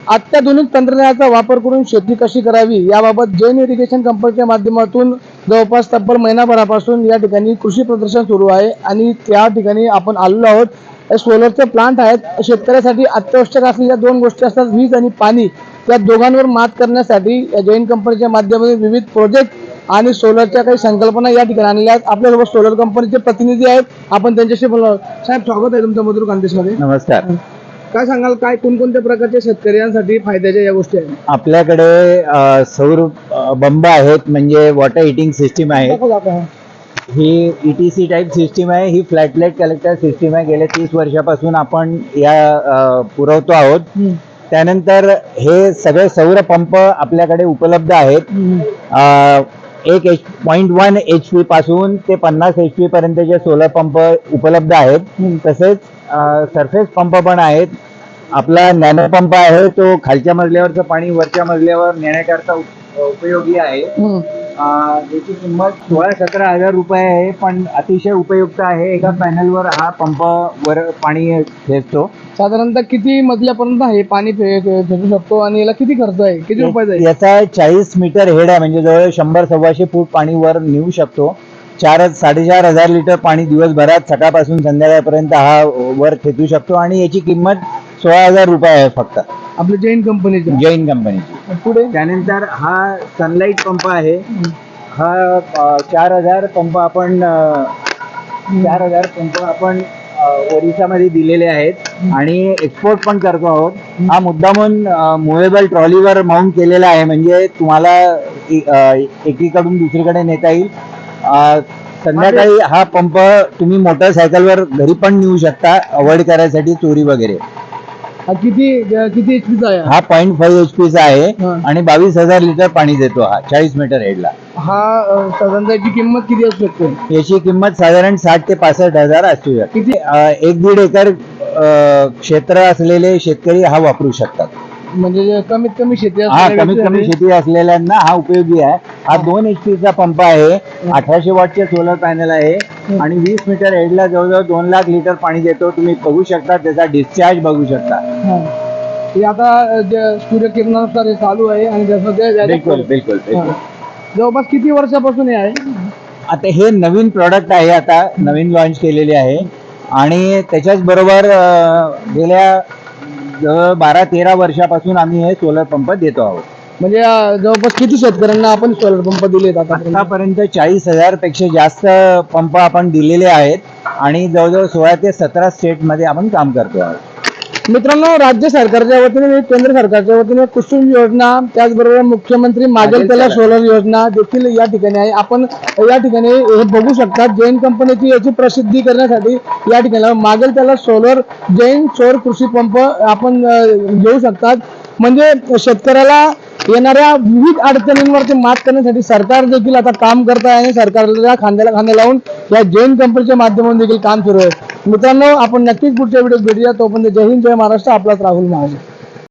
अत्याधुनिक तंत्रज्ञानाचा वापर करून शेती कशी करावी याबाबत जैन इरिगेशन कंपनीच्या माध्यमातून जवळपास तब्बल महिनाभरापासून या ठिकाणी कृषी प्रदर्शन सुरू आहे आणि त्या ठिकाणी आपण आलेलो आहोत. सोलरचे प्लांट आहेत. शेतकऱ्यासाठी अत्यावश्यक असलेल्या दोन गोष्टी असतात वीज आणि पाणी. त्या दोघांवर मात करण्यासाठी या जैन कंपनीच्या माध्यमातून विविध प्रोजेक्ट आणि सोलरच्या काही संकल्पना या ठिकाणी आणलेल्या आहेत. आपल्यासोबत सोलर कंपनीचे प्रतिनिधी आहेत. आपण त्यांच्याशी बोलणार साहेब स्वागत आहे तुमचं मधुर कांदेशमध्ये. नमस्कार. काय सांगाल काय कोणकोणत्या प्रकारच्या शेतकऱ्यांसाठी फायद्याच्या या गोष्टी आहेत आपल्याकडे अ, सौर अ, बंब आहेत म्हणजे वॉटर हिटिंग सिस्टीम आहे दाखव, दाखव. ही ईटीसी टाईप सिस्टीम आहे ही फ्लॅटलेट कलेक्टर सिस्टीम आहे गेल्या तीस वर्षापासून आपण या अ, पुरवतो आहोत हम्म. त्यानंतर हे सगळे सौर पंप आपल्याकडे उपलब्ध आहेत हम्म. अ, एक H point one H P पासून ते पन्नास एच पी पर्यंतचे सोलर पंप उपलब्ध आहेत. तसेच सरफेस पंप पण आहेत. आपला नॅनो पंप आहे तो खालच्या मजल्यावरचं पाणी वरच्या मजल्यावर नेण्याकरता उप- उपयोगी आहे. याची किंमत सोळा सतरा हजार रुपये आहे पण अतिशय उपयुक्त आहे. एका पॅनलवर हा पंप वर पाणी खेचतो साधारणतः किती मजल्यापर्यंत हे पाणी फे- फे- फेकू शकतो? आणि याला किती खर्च आहे? किती रुपयाचा आहे याचा चाळीस मीटर हेड आहे म्हणजे जवळ शंभर सव्वाशे फूट पाणी वर नेऊ शकतो. चार साडेचार हजार लिटर पाणी दिवसभरात सकाळपासून संध्याकाळपर्यंत हा वर खेचू शकतो. आणि याची किंमत सोळा हजार रुपये आहे फक्त. आपल्या जैन कंपनीचे जैन कंपनीची पुढे? त्यानंतर हा सनलाईट पंप आहे. हा अ, चार हजार पंप आपण अ, चार हजार पंप आपण अ, ओरिसामध्ये दिलेले आहेत. आणि एक्सपोर्ट पण करतो आहोत. हा मुद्दामून मुवेबल ट्रॉलीवर माउंट केलेला आहे. म्हणजे तुम्हाला इ- अ, एकीकडून दुसरीकडे नेता येईल. अ, संध्याकाळी हा पंप तुम्ही मोटरसायकलवर घरी पण नेऊ शकता. अवॉइड करायसाठी चोरी वगैरे. हा किती किती एच पीचा आहे? हा पॉईंट फाईव्ह एच पीचा आहे. आणि बावीस हजार लिटर पाणी देतो हा चाळीस मीटर हेडला हा अं, साधारणतः याची किंमत किती असू शकते? याची किंमत साधारण साठ ते पासष्ट हजार असू शकते. किती? अं, एक दीड एकर अं, क्षेत्र असलेले शेतकरी हा वापरू शकतात. म्हणजे जे कमीत कमी शेती हा कमीत कमी व्यक्तीसाठी शेती असलेल्यांना हा उपयोगी आहे. हा दोन एच चा पंप आहे. अठराशे वॉटचे सोलर पॅनल आहे. आणि वीस मीटर हेडला जवळजवळ दोन लाख लिटर पाणी देतो. तुम्ही बघू शकता त्याचा डिस्चार्ज बघू शकता. हा. आता जे सूर्यकिरणानुसार हे चालू आहे आणि बिलकुल बिलकुल. बिलकुल. जवळपास किती वर्षापासून हे आहे? आता हे नवीन प्रॉडक्ट आहे आता नवीन लॉन्च केलेले आहे. आणि त्याच्याच बरोबर अं, गेल्या जवळ बारा तेरा वर्षापासून आम्ही हे सोलर पंप देतो आहोत. म्हणजे जवळपास किती शेतकऱ्यांना आपण सोलर पंप दिलेत आतापर्यंत आतापर्यंत चाळीस हजारपेक्षा जास्त पंप आपण दिलेले आहेत आणि जवळजवळ सोळा ते सतरा स्टेटमध्ये आपण काम करतो आहोत मित्रांनो राज्य सरकारच्या वतीने केंद्र सरकारच्या वतीने कुसुम योजना त्याचबरोबर मुख्यमंत्री मागेल त्याला त्याला. सोलर योजना देखील या ठिकाणी आहे. आपण या ठिकाणी हे बघू शकता जैन कंपनीची याची प्रसिद्धी करण्यासाठी या ठिकाणी मागेल त्याला सोलर जैन सौर कृषी पंप आपण अं, घेऊ शकतात. म्हणजे शेतकऱ्याला येणाऱ्या विविध अडचणींवरती मात करण्यासाठी सरकार देखील आता काम करत आहे आणि सरकारला खांद्याला खांदे लावून या जैन कंपनीच्या माध्यमातून देखील काम सुरू आहे. मित्रांनो आपण नक्कीच पुढच्या व्हिडिओ भेटूया. तोपर्यंत जय हिंद जय महाराष्ट्र. आपलाच राहुल महाजन.